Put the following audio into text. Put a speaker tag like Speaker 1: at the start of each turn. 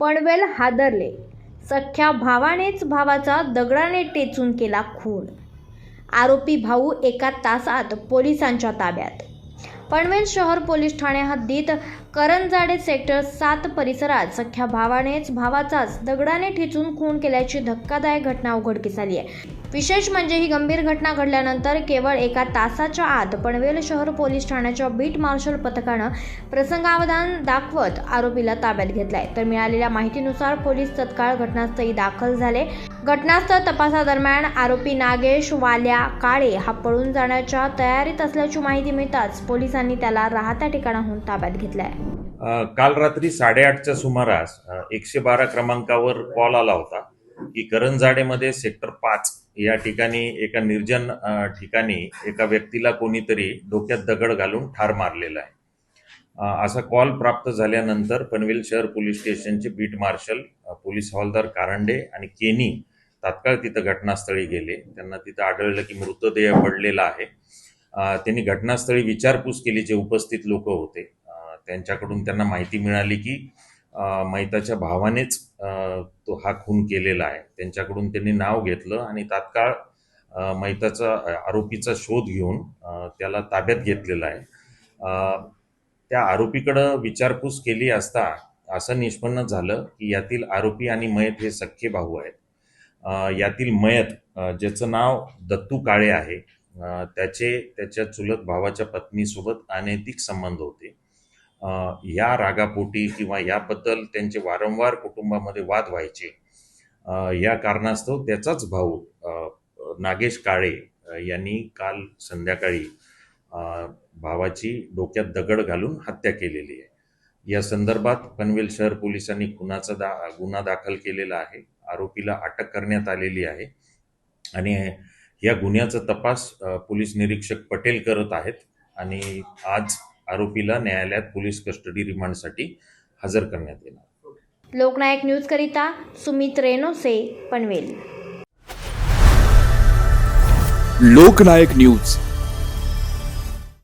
Speaker 1: पनवेल हादरले. सख्ख्या भावानेच भावाचा दगडाने टेचून केला खून. आरोपी भाऊ एका तासात पोलिसांच्या ताब्यात. पनवेल शहर पोलीस ठाणे हद्दीत करंजाडे सेक्टर सात परिसरात सख्या भावानेच भावाचाच दगडाने ठेचून खून केल्याची धक्कादायक घटना उघडकीस आली आहे. विशेष म्हणजे ही गंभीर घटना घडल्यानंतर केवळ एका तासाच्या आत पनवेल शहर पोलीस ठाण्याच्या बीट मार्शल पथकानं प्रसंगावधान दाखवत आरोपीला ताब्यात घेतलाय. तर मिळालेल्या माहितीनुसार पोलीस तत्काळ घटनास्थळी दाखल झाले. घटनास्थळ तपासादरम्यान आरोपी नागेश वाल्या काळे हा पळून जाण्याच्या तयारीत असल्याची माहिती मिळताच पोलिसांनी त्याला राहत्या ठिकाणाहून ताब्यात घेतलाय.
Speaker 2: काल रात्री साडेआठच्या सुमारास एकशे बारा क्रमांकावर कॉल आला होता की करंजाडेमध्ये सेक्टर पाच या ठिकाणी एका निर्जन ठिकाणी एका व्यक्तीला कोणीतरी डोक्यात दगड घालून ठार मारलेला आहे. असा कॉल प्राप्त झाल्यानंतर पनवेल शहर पोलीस स्टेशनचे बीट मार्शल पोलीस हवालदार कारंडे आणि केनी तात्काळ तिथं घटनास्थळी गेले. त्यांना तिथं आढळलं की मृतदेह पडलेला आहे. त्यांनी घटनास्थळी विचारपूस केली जे उपस्थित लोक होते. त्यांच्याकडून त्यांना माहिती मिळाली की मैताच्या भावानेच अ, तो हा खून केलेला आहे. त्यांच्याकडून त्यांनी नाव घेतलं आणि तात्काळ मैताचा आरोपीचा शोध घेऊन त्याला ताब्यात घेतलेला आहे. त्या आरोपीकडं विचारपूस केली असता असं निष्पन्न झालं की यातील आरोपी आणि मयत हे सख्खे भाऊ आहेत. यातील मयत ज्याचं नाव दत्तू काळे आहे त्याचे त्याच्या चुलत भावाच्या पत्नीसोबत अनैतिक संबंध होते. या रागापोटी किंवा याबद्दल त्यांचे वारंवार कुटुंबामध्ये वाद व्हायचे. या कारणास्तव त्याचाच भाऊ नागेश काळे यांनी काल संध्याकाळी भावाची डोक्यात दगड घालून हत्या केलेली आहे. या संदर्भात पनवेल शहर पोलिसांनी खुनाचा दा गुन्हा दाखल केलेला आहे. आरोपीला अटक करण्यात आलेली आहे. आणि या गुन्ह्याचा तपास पोलीस निरीक्षक पटेल करत आहेत. आणि आज आरोपीला न्यायालयात पोलीस कस्टडी रिमांडसाठी हजर करण्यात येणार.
Speaker 1: लोकनायक न्यूजकरिता सुमित रेनोसे पनवेल.
Speaker 3: लोकनायक न्यूज.